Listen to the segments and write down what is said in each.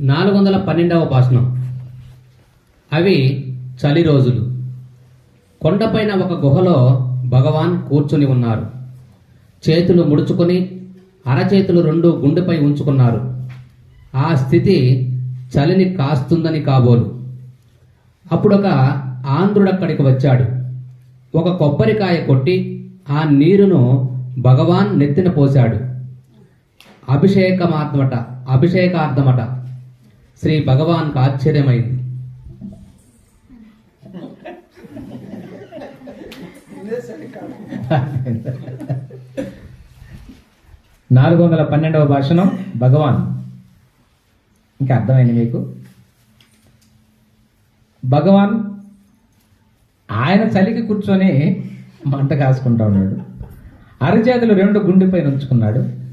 నాలుగు వందల పన్నెండవ భాషణం అవి చలి రోజులు. కొండపైన ఒక గుహలో భగవాన్ కూర్చుని ఉన్నారు. చేతులు ముడుచుకొని అరచేతులు రెండు గుండెపై ఉంచుకున్నారు. ఆ స్థితి చలిని కాస్తుందని కాబోలు. అప్పుడొక ఆంధ్రుడక్కడికి వచ్చాడు. ఒక కొబ్బరికాయ కొట్టి ఆ నీరును భగవాన్ నెత్తిన పోశాడు. అభిషేకమాత్మట. అభిషేకార్థమట. శ్రీ భగవాన్కు ఆశ్చర్యమైంది. నాలుగు వందల పన్నెండవ భాషణం భగవాన్. ఇంకా అర్థమైంది మీకు? భగవాన్ ఆయన చలికి కూర్చొని మంట కాసుకుంటా ఉన్నాడు. అరచేతులు రెండు గుండెపై ఉంచుకున్నాడు.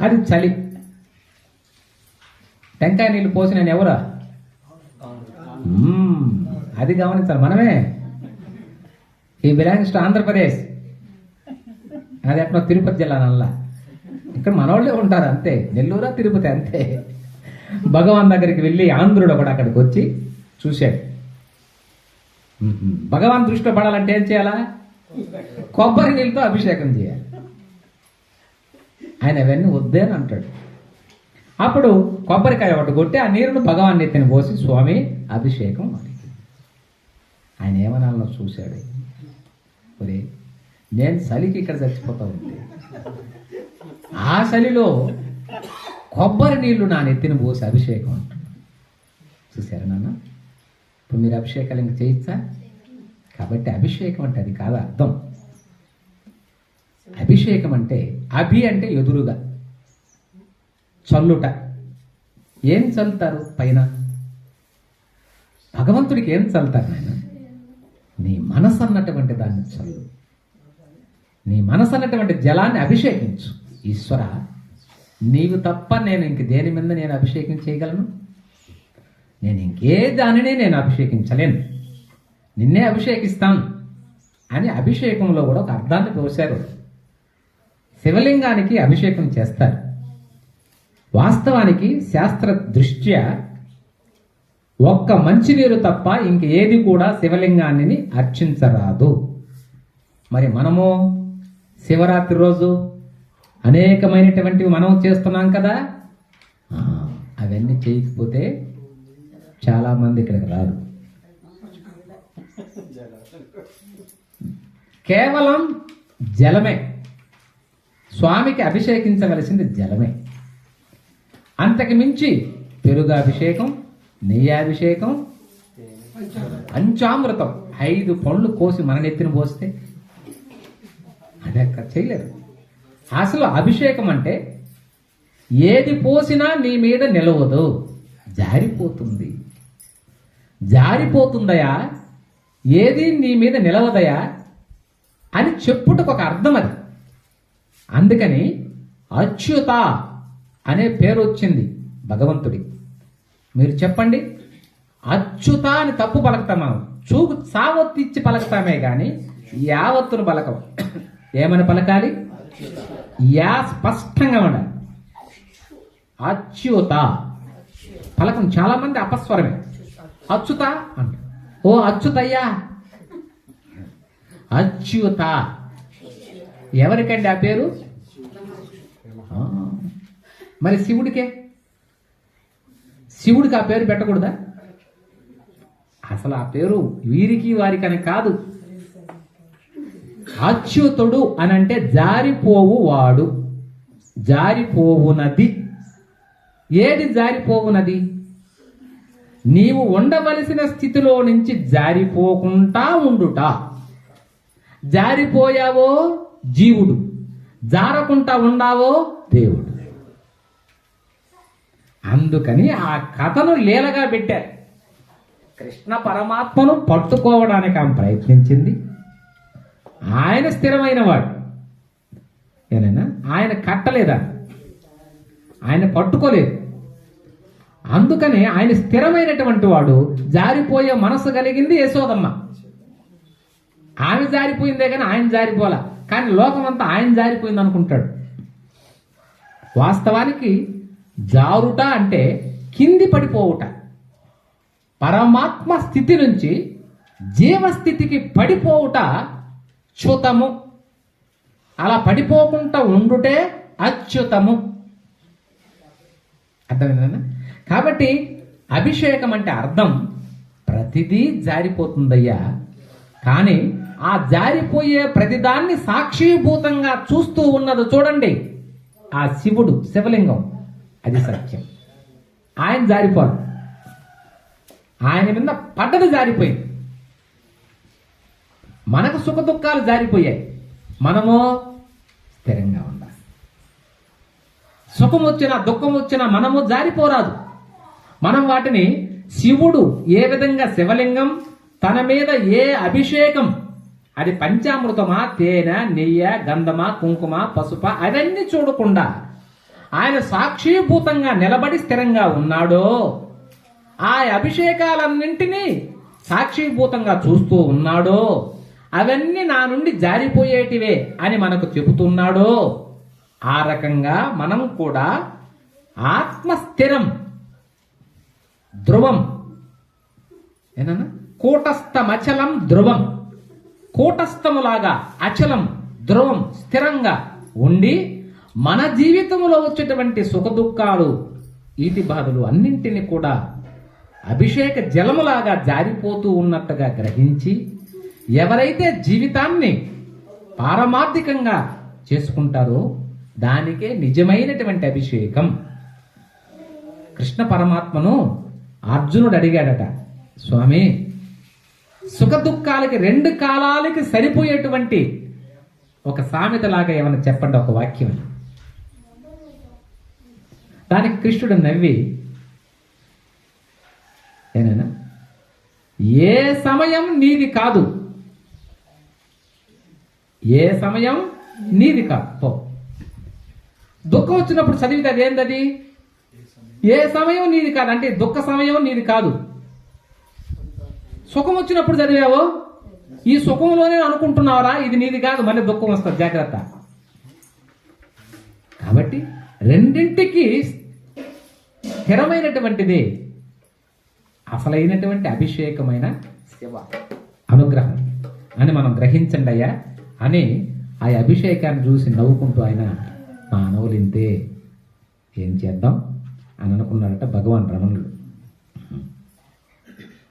అది చలి. టెంకాయ నీళ్ళు పోసి నేను ఎవరా? అది గమనించాలి. మనమే. ఈ బిలాంగ్స్ టు ఆంధ్రప్రదేశ్ అది ఎక్కడో తిరుపతి జిల్లా నల్ల. ఇక్కడ మనోళ్ళే ఉంటారు అంతే. నెల్లూరా తిరుపతి అంతే. భగవాన్ దగ్గరికి వెళ్ళి ఆంధ్రుడు ఒకడు అక్కడికి వచ్చి చూశాడు. భగవాన్ దృష్టిలో పడాలంటే ఏం చేయాలా? కొబ్బరి నీళ్ళతో అభిషేకం చేయాలి. ఆయన అవన్నీ వద్దే అని అంటాడు. అప్పుడు కొబ్బరికాయ ఒకటి కొట్టి ఆ నీరును భగవాన్ ఎత్తిన పోసి స్వామి అభిషేకం వారికి ఆయన ఏమనాలను చూశాడు. ఒరే నేను చలికి ఇక్కడ చచ్చిపోతా ఉంది ఆ చలిలో కొబ్బరి నీళ్ళు నా నెత్తిన పోసి అభిషేకం అంటాడు చూశారా నాన్న? ఇప్పుడు మీరు అభిషేకాలు ఇంకా చేయొచ్చా కాబట్టి అభిషేకం అంటే అది కాదు అర్థం. అభిషేకం అంటే అభి అంటే ఎదురుగా. చల్లుట. ఏం చల్లుతారు పైన? భగవంతుడికి ఏం చల్లుతారు నాయన? నీ మనసు అన్నటువంటి దాన్ని చల్లు. నీ మనసు అన్నటువంటి జలాన్ని అభిషేకించు. ఈశ్వర నీవు తప్ప నేను ఇంక దేని మీద నేను అభిషేకం చేయగలను? నేను ఇంకే దానిని నేను అభిషేకించలేను. నిన్నే అభిషేకిస్తాను అని అభిషేకంలో కూడా ఒక అర్థాన్ని తోశారు శివలింగానికి అభిషేకం చేస్తారు. వాస్తవానికి శాస్త్ర దృష్ట్యా ఒక్క మంచినీరు తప్ప ఇంక ఏది కూడా శివలింగాన్ని అర్చించరాదు. మరి మనము శివరాత్రి రోజు అనేకమైనటువంటివి మనం చేస్తున్నాం కదా? అవన్నీ చేయకపోతే చాలామంది ఇక్కడికి రారు. కేవలం జలమే. స్వామికి అభిషేకించవలసింది జలమే. అంతకు మించి పెరుగు అభిషేకం నెయ్యాభిషేకం పంచామృతం ఐదు పండ్లు కోసి మన నెత్తిన పోస్తే అదక్క చేయలేదు. అసలు అభిషేకం అంటే ఏది పోసినా నీ మీద నిలవదు. జారిపోతుంది. జారిపోతుందయా? ఏది నీ మీద నిలవదయా? అని చెప్పుటకు ఒక అర్థం అది. అందుకని అచ్యుత అనే పేరు వచ్చింది భగవంతుడి. మీరు చెప్పండి అచ్యుత అని తప్పు పలకతాం మనం చూపు సావత్తు ఇచ్చి కానీ యావత్తును పలకం ఏమని పలకాలి? యా స్పష్టంగా ఉండాలి. అచ్యుత. పలకం చాలామంది అపస్వరమే. అచ్యుత అంట ఓ అచ్యుతయ్యా. అచ్యుత. ఎవరికండి ఆ పేరు? మరి శివుడికే? శివుడికి ఆ పేరు పెట్టకూడదా? అసలు ఆ పేరు వీరికి వారికని కాదు. అచ్యుతుడు అని అంటే జారిపోవు వాడు. జారిపోవునది. ఏది జారిపోవునది? నీవు ఉండవలసిన స్థితిలో నుంచి జారిపోకుండా ఉండుట. జారిపోయావో? జీవుడు. జారకుండా ఉండావో దేవుడు. అందుకని ఆ కథను లీలగా పెట్టారు. కృష్ణ పరమాత్మను పట్టుకోవడానికి ఆమె ప్రయత్నించింది. ఆయన స్థిరమైన వాడు ఏనైనా ఆయన కట్టలేదా? ఆయన పట్టుకోలేదు. అందుకనే ఆయన స్థిరమైనటువంటి వాడు జారిపోయే మనసు కలిగింది యశోదమ్మ. ఆమె జారిపోయిందే కానీ ఆయన జారిపోలా. కానీ లోకమంతా ఆయన జారిపోయింది అనుకుంటాడు. వాస్తవానికి జారుట అంటే కింది పడిపోవుట. పరమాత్మ స్థితి నుంచి జీవస్థితికి పడిపోవుట చ్యుతము. అలా పడిపోకుండా ఉండుటే అచ్యుతము. అర్థమైందా కాబట్టి అభిషేకం అంటే అర్థం. ప్రతిదీ జారిపోతుందయ్యా. కానీ ఆ జారిపోయే ప్రతిదాన్ని సాక్షిభూతంగా చూస్తూ ఉన్నది చూడండి. ఆ శివుడు శివలింగం. అది సత్యం. ఆయన జారిపోరు ఆయన మీద పడ్డది జారిపోయింది. మనకు సుఖ దుఃఖాలు జారిపోయాయి. మనము స్థిరంగా ఉండాలి. సుఖం వచ్చినా దుఃఖం వచ్చినా మనము జారిపోరాదు. మనం వాటిని శివుడు ఏ విధంగా శివలింగం తన మీద ఏ అభిషేకం అది పంచామృతమా తేనె నెయ్య గంధమా కుంకుమ పసుప అవన్నీ చూడకుండా ఆయన సాక్షిభూతంగా నిలబడి స్థిరంగా ఉన్నాడో ఆ అభిషేకాలన్నింటినీ సాక్షిభూతంగా చూస్తూ ఉన్నాడో అవన్నీ నా నుండి జారిపోయేటివే అని మనకు చెబుతున్నాడో ఆ రకంగా మనం కూడా ఆత్మస్థిరం ధ్రువం. ఏనన్నా? కూటస్థమచలం ధ్రువం. కూటస్థములాగా అచలం ధ్రువం స్థిరంగా ఉండి మన జీవితంలో వచ్చేటువంటి సుఖదుఖాలు ఈతి బాధలు అన్నింటినీ కూడా అభిషేక జలములాగా జారిపోతూ ఉన్నట్టుగా గ్రహించి ఎవరైతే జీవితాన్ని పారమార్థికంగా చేసుకుంటారో దానికే నిజమైనటువంటి అభిషేకం. కృష్ణ పరమాత్మను అర్జునుడు అడిగాడట స్వామి సుఖ దుఃఖాలకి రెండు కాలాలకి సరిపోయేటువంటి ఒక సామెతలాగా ఏమైనా చెప్పండి ఒక వాక్యం. దానికి కృష్ణుడు నవ్వి ఏనైనా? ఏ సమయం నీది కాదు. ఏ సమయం నీది కాదు. పో. దుఃఖం వచ్చినప్పుడు చదివితే అదేంటది ఏ సమయం నీది కాదు. అంటే దుఃఖ సమయం నీది కాదు. సుఖం వచ్చినప్పుడు చదివావు? ఈ సుఖంలోనే అనుకుంటున్నావరా? ఇది నీది కాదు మళ్ళీ దుఃఖం వస్తుంది. జాగ్రత్త. కాబట్టి రెండింటికి స్థిరమైనటువంటిది అసలైనటువంటి అభిషేకమైన శివ అనుగ్రహం అని మనం గ్రహించండి అయ్యా అని ఆ అభిషేకాన్ని చూసి నవ్వుకుంటూ ఆయన మానవులింతే ఏం చేద్దాం అని అనుకున్నాడట భగవాన్ రమణుడు